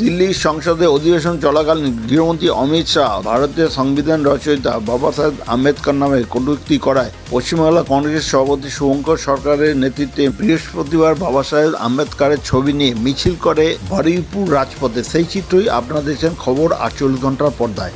দিল্লির সংসদে অধিবেশন চলাকালীন গৃহমন্ত্রী অমিত শাহ, ভারতীয় সংবিধান রচয়িতা বাবা সাহেব আম্বেদকর নামে কটুক্তি করায় পশ্চিমবাংলা কংগ্রেস সভাপতি শুভঙ্কর সরকারের নেতৃত্বে বৃহস্পতিবার বাবা সাহেব আম্বেদকরের ছবি নিয়ে মিছিল করে হরিপুর রাজপথে। সেই চিত্রই আপনারা দেখছেন খবর আটচল্লিশ ঘণ্টার পর্দায়।